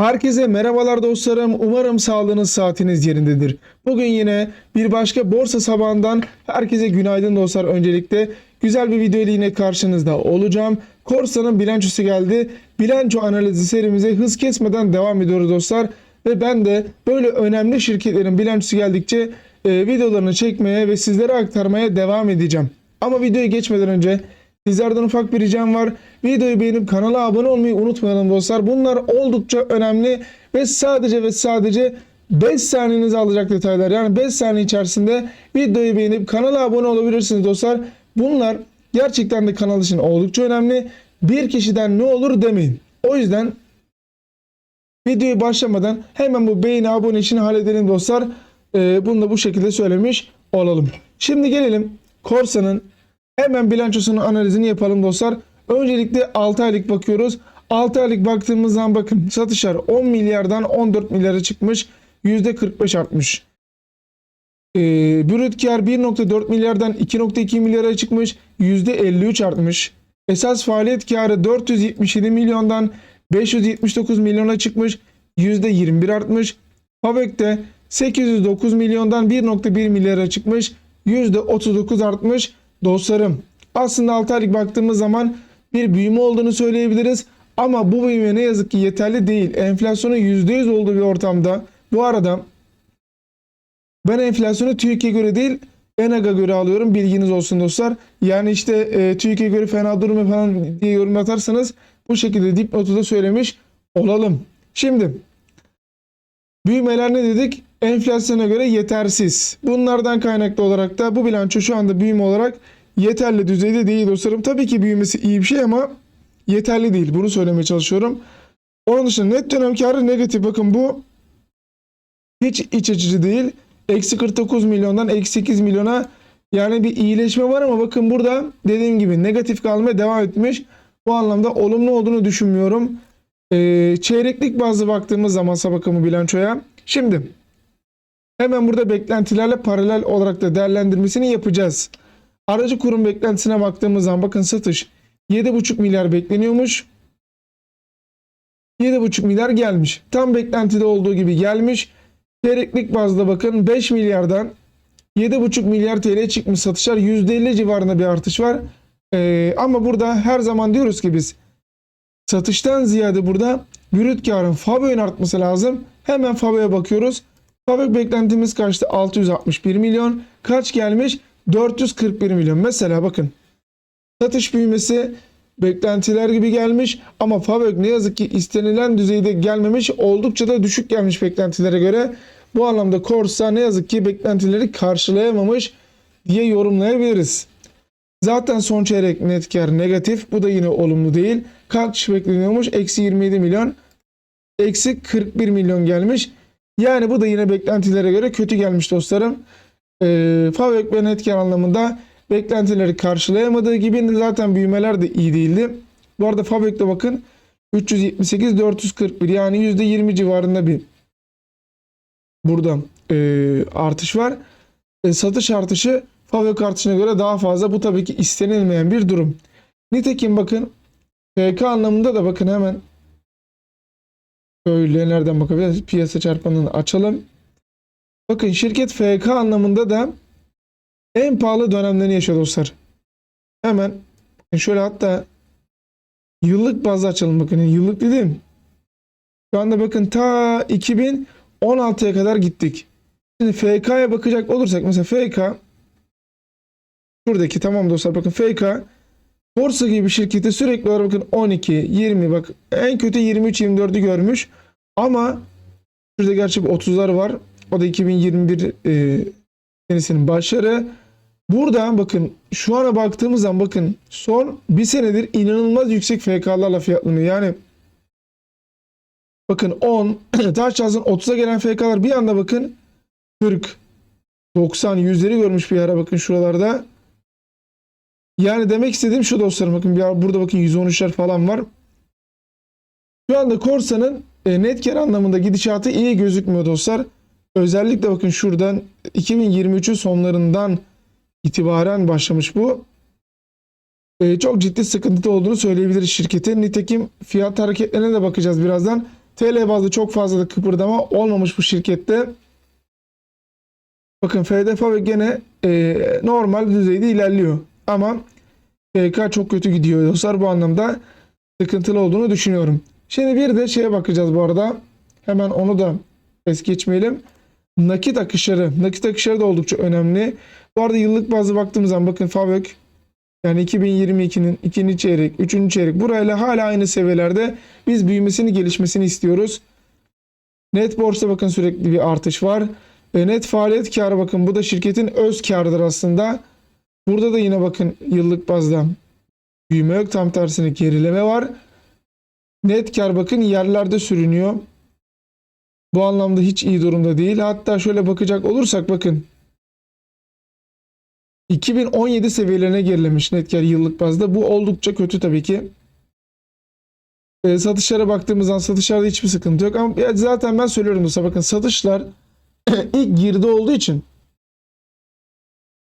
Herkese merhabalar dostlarım. Umarım sağlığınız saatiniz yerindedir. Bugün yine bir başka borsa sabahından herkese günaydın dostlar. Öncelikle güzel bir video ile yine karşınızda olacağım. Korsa'nın bilançosu geldi. Bilanço analizi serimize hız kesmeden devam ediyoruz dostlar. Ve ben de böyle önemli şirketlerin bilançosu geldikçe e, videolarını çekmeye ve sizlere aktarmaya devam edeceğim. Ama videoya geçmeden önce Sizlerden ufak bir ricam var. Videoyu beğenip kanala abone olmayı unutmayalım dostlar. Bunlar oldukça önemli ve sadece ve sadece 5 saniyenizi alacak detaylar. Yani 5 saniye içerisinde videoyu beğenip kanala abone olabilirsiniz dostlar. Bunlar gerçekten de kanal için oldukça önemli. Bir kişiden ne olur demeyin. O yüzden videoyu başlamadan hemen bu beğeni abone işini halledelim dostlar. Ee, bunu da bu şekilde söylemiş olalım. Şimdi gelelim Korsa'nın Hemen bilançosunun analizini yapalım dostlar. Öncelikle 6 aylık bakıyoruz. 6 aylık baktığımız zaman bakın satışlar 10 milyardan 14 milyara çıkmış. %45 artmış. Ee, brüt kar 1.4 milyardan 2.2 milyara çıkmış. %53 artmış. Esas faaliyet karı 477 milyondan 579 milyona çıkmış. %21 artmış. Pavek'te 809 milyondan 1.1 milyara çıkmış. %39 artmış dostlarım. Aslında 6 aylık baktığımız zaman bir büyüme olduğunu söyleyebiliriz. Ama bu büyüme ne yazık ki yeterli değil. Enflasyonun %100 olduğu bir ortamda. Bu arada ben enflasyonu TÜİK'e göre değil ENAG'a göre alıyorum. Bilginiz olsun dostlar. Yani işte e, TÜİK'e göre fena durmuyor falan diye yorum atarsanız bu şekilde dipnotu da söylemiş olalım. Şimdi büyümeler ne dedik? Enflasyona göre yetersiz. Bunlardan kaynaklı olarak da bu bilanço şu anda büyüme olarak yeterli düzeyde değil dostlarım. Tabii ki büyümesi iyi bir şey ama yeterli değil. Bunu söylemeye çalışıyorum. Onun dışında net dönem karı negatif. Bakın bu hiç iç açıcı değil. Eksi 49 milyondan eksi 8 milyona yani bir iyileşme var ama bakın burada dediğim gibi negatif kalmaya devam etmiş. Bu anlamda olumlu olduğunu düşünmüyorum. Ee, çeyreklik bazlı baktığımız zaman bakımı bilançoya. Şimdi hemen burada beklentilerle paralel olarak da değerlendirmesini yapacağız. Aracı kurum beklentisine baktığımız zaman bakın satış 7,5 milyar bekleniyormuş. 7,5 milyar gelmiş. Tam beklentide olduğu gibi gelmiş. Çeyreklik bazda bakın 5 milyardan 7,5 milyar TL çıkmış satışlar. %50 civarında bir artış var. Ee, ama burada her zaman diyoruz ki biz satıştan ziyade burada brüt karın FABÖ'nün artması lazım. Hemen FABÖ'ye bakıyoruz. FABÖ beklentimiz kaçtı? 661 milyon. Kaç gelmiş? 441 milyon. Mesela bakın satış büyümesi beklentiler gibi gelmiş ama Fabök ne yazık ki istenilen düzeyde gelmemiş. Oldukça da düşük gelmiş beklentilere göre. Bu anlamda Corsa ne yazık ki beklentileri karşılayamamış diye yorumlayabiliriz. Zaten son çeyrek net kar negatif. Bu da yine olumlu değil. Kaç bekleniyormuş? Eksi 27 milyon. Eksi 41 milyon gelmiş. Yani bu da yine beklentilere göre kötü gelmiş dostlarım. Ee, Favök ve net kar anlamında beklentileri karşılayamadığı gibi zaten büyümeler de iyi değildi. Bu arada Fabök'te bakın 378 441 yani %20 civarında bir burada e, artış var. E, satış artışı Favök artışına göre daha fazla. Bu tabii ki istenilmeyen bir durum. Nitekim bakın PK anlamında da bakın hemen Böyle nereden bakabiliriz? Piyasa çarpanını açalım. Bakın şirket FK anlamında da en pahalı dönemlerini yaşıyor dostlar. Hemen şöyle hatta yıllık bazda açalım bakın. Yıllık dedim. Şu anda bakın ta 2016'ya kadar gittik. Şimdi FK'ya bakacak olursak mesela FK şuradaki tamam dostlar bakın FK Borsa gibi bir şirkette sürekli olarak bakın 12, 20 bak en kötü 23, 24'ü görmüş. Ama şurada gerçi 30'lar var. O da 2021 e, senesinin başları. Burada bakın şu ana baktığımız zaman bakın son bir senedir inanılmaz yüksek FK'larla fiyatlanıyor. Yani bakın 10 taş çalsın 30'a gelen FK'lar bir anda bakın 40 90 yüzleri görmüş bir ara bakın şuralarda. Yani demek istediğim şu dostlarım bakın bir burada bakın 113'ler falan var. Şu anda Corsa'nın e, net kar anlamında gidişatı iyi gözükmüyor dostlar. Özellikle bakın şuradan 2023'ün sonlarından itibaren başlamış bu. E, çok ciddi sıkıntıda olduğunu söyleyebiliriz şirketin. Nitekim fiyat hareketlerine de bakacağız birazdan. TL bazlı çok fazla da kıpırdama olmamış bu şirkette. Bakın FDF ve gene e, normal düzeyde ilerliyor. Ama FK çok kötü gidiyor dostlar. Bu anlamda sıkıntılı olduğunu düşünüyorum. Şimdi bir de şeye bakacağız bu arada. Hemen onu da es geçmeyelim. Nakit akışları. Nakit akışları da oldukça önemli. Bu arada yıllık bazı baktığımız zaman bakın FAVÖK yani 2022'nin ikinci çeyrek, üçüncü çeyrek burayla hala aynı seviyelerde biz büyümesini, gelişmesini istiyoruz. Net borsa bakın sürekli bir artış var. E, net faaliyet karı bakın bu da şirketin öz karıdır aslında. Burada da yine bakın yıllık bazda büyüme yok. Tam tersine gerileme var. Net kar bakın yerlerde sürünüyor. Bu anlamda hiç iyi durumda değil. Hatta şöyle bakacak olursak bakın 2017 seviyelerine gerilemiş net kar yıllık bazda. Bu oldukça kötü tabii ki. E, satışlara baktığımız zaman satışlarda hiçbir sıkıntı yok. Ama zaten ben söylüyorum Musa bakın satışlar ilk girdi olduğu için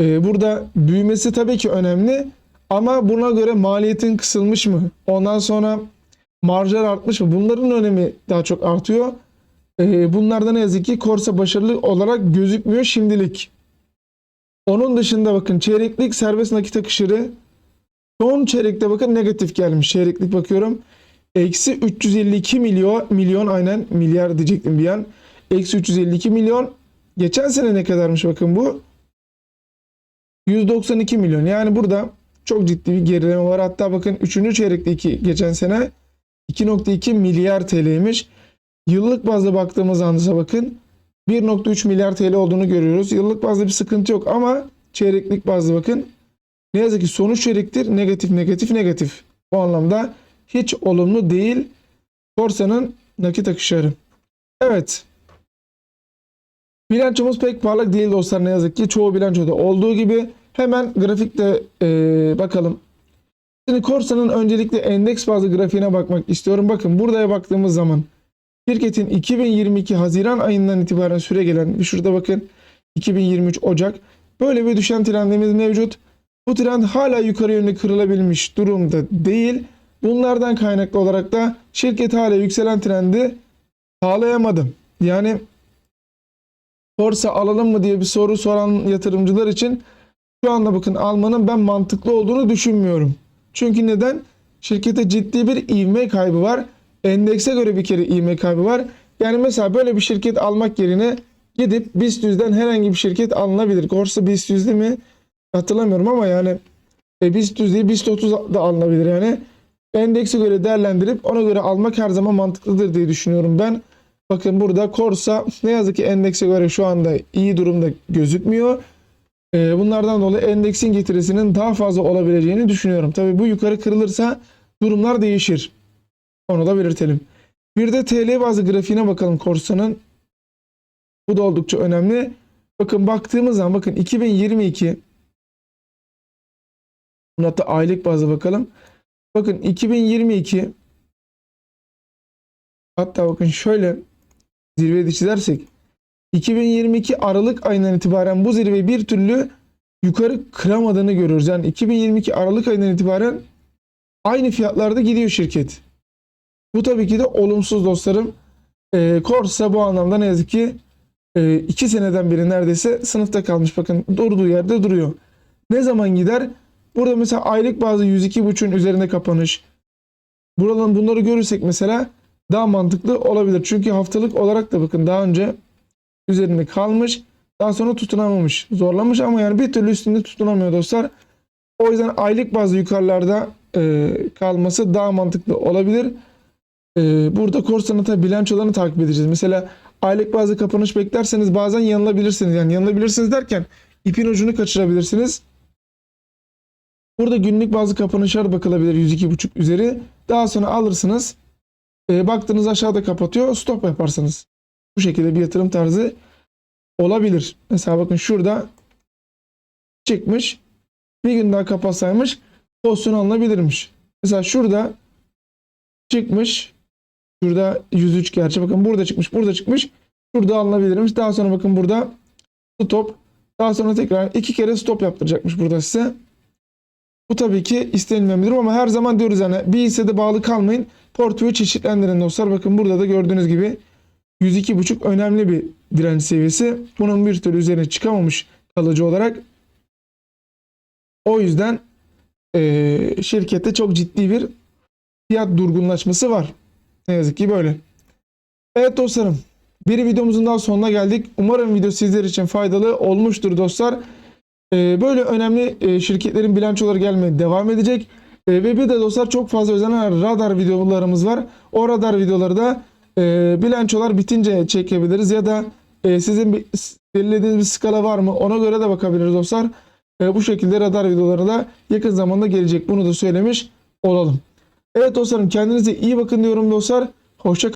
e, burada büyümesi tabii ki önemli. Ama buna göre maliyetin kısılmış mı? Ondan sonra marjlar artmış mı? Bunların önemi daha çok artıyor. E, bunlarda ne yazık ki Korsa başarılı olarak gözükmüyor şimdilik. Onun dışında bakın çeyreklik serbest nakit akışları son çeyrekte bakın negatif gelmiş. Çeyreklik bakıyorum. Eksi 352 milyon milyon aynen milyar diyecektim bir an. Eksi 352 milyon. Geçen sene ne kadarmış bakın bu? 192 milyon. Yani burada çok ciddi bir gerileme var. Hatta bakın 3. çeyrekteki geçen sene 2.2 milyar TL'ymiş. Yıllık bazda baktığımız anda bakın 1.3 milyar TL olduğunu görüyoruz. Yıllık bazda bir sıkıntı yok ama çeyreklik bazda bakın ne yazık ki sonuç çeyrektir. Negatif, negatif, negatif. Bu anlamda hiç olumlu değil. Borsa'nın nakit akışları. Evet. Bilançomuz pek parlak değil dostlar ne yazık ki. Çoğu bilançoda olduğu gibi. Hemen grafikte eee, bakalım. Şimdi Korsa'nın öncelikle endeks bazlı grafiğine bakmak istiyorum. Bakın buraya baktığımız zaman şirketin 2022 Haziran ayından itibaren süre gelen şurada bakın 2023 Ocak böyle bir düşen trendimiz mevcut. Bu trend hala yukarı yönlü kırılabilmiş durumda değil. Bunlardan kaynaklı olarak da şirket hala yükselen trendi sağlayamadı. Yani Borsa alalım mı diye bir soru soran yatırımcılar için şu anda bakın almanın ben mantıklı olduğunu düşünmüyorum. Çünkü neden? Şirkete ciddi bir ivme kaybı var. Endekse göre bir kere ivme kaybı var. Yani mesela böyle bir şirket almak yerine gidip BIST 100'den herhangi bir şirket alınabilir. Borsa BIST 100'de mi? Hatırlamıyorum ama yani e, BIST 100 değil BIST 30 da alınabilir yani. Endekse göre değerlendirip ona göre almak her zaman mantıklıdır diye düşünüyorum ben. Bakın burada Korsa ne yazık ki endekse göre şu anda iyi durumda gözükmüyor. Ee, bunlardan dolayı endeksin getirisinin daha fazla olabileceğini düşünüyorum. Tabi bu yukarı kırılırsa durumlar değişir. Onu da belirtelim. Bir de TL bazı grafiğine bakalım Korsa'nın. Bu da oldukça önemli. Bakın baktığımız zaman bakın 2022 Buna hatta aylık bazı bakalım. Bakın 2022 hatta bakın şöyle zirveyi de çizersek 2022 Aralık ayından itibaren bu zirveyi bir türlü yukarı kıramadığını görüyoruz. Yani 2022 Aralık ayından itibaren aynı fiyatlarda gidiyor şirket. Bu tabii ki de olumsuz dostlarım. Ee, Corsa bu anlamda ne yazık ki 2 seneden beri neredeyse sınıfta kalmış. Bakın durduğu yerde duruyor. Ne zaman gider? Burada mesela aylık bazı 102.5'ün üzerinde kapanış. Buradan bunları görürsek mesela daha mantıklı olabilir. Çünkü haftalık olarak da bakın daha önce üzerinde kalmış. Daha sonra tutunamamış. Zorlamış ama yani bir türlü üstünde tutunamıyor dostlar. O yüzden aylık bazı yukarılarda e, kalması daha mantıklı olabilir. E, burada korsanın tabi bilançolarını takip edeceğiz. Mesela aylık bazı kapanış beklerseniz bazen yanılabilirsiniz. Yani yanılabilirsiniz derken ipin ucunu kaçırabilirsiniz. Burada günlük bazı kapanışlar bakılabilir 102.5 üzeri. Daha sonra alırsınız. E, baktınız aşağıda kapatıyor. Stop yaparsınız. Bu şekilde bir yatırım tarzı olabilir. Mesela bakın şurada çıkmış. Bir gün daha kapatsaymış pozisyon alınabilirmiş. Mesela şurada çıkmış. Şurada 103 gerçi. Bakın burada çıkmış. Burada çıkmış. Şurada alınabilirmiş. Daha sonra bakın burada stop. Daha sonra tekrar iki kere stop yaptıracakmış burada size. Bu tabii ki istenilmeyen bir durum ama her zaman diyoruz yani bir hissede bağlı kalmayın. portföyü çeşitlendirin dostlar. Bakın burada da gördüğünüz gibi 102.5 önemli bir direnç seviyesi. Bunun bir türlü üzerine çıkamamış kalıcı olarak. O yüzden eee, şirkette çok ciddi bir fiyat durgunlaşması var. Ne yazık ki böyle. Evet dostlarım. Bir videomuzun daha sonuna geldik. Umarım video sizler için faydalı olmuştur dostlar. Ee, böyle önemli e, şirketlerin bilançoları gelmeye devam edecek. Ee, ve bir de dostlar çok fazla özenen radar videolarımız var. O radar videoları da e, bilançolar bitince çekebiliriz ya da e, sizin bir, belirlediğiniz bir skala var mı ona göre de bakabiliriz dostlar. Bu şekilde radar videoları da yakın zamanda gelecek. Bunu da söylemiş olalım. Evet dostlarım kendinize iyi bakın diyorum dostlar. Hoşça kalın.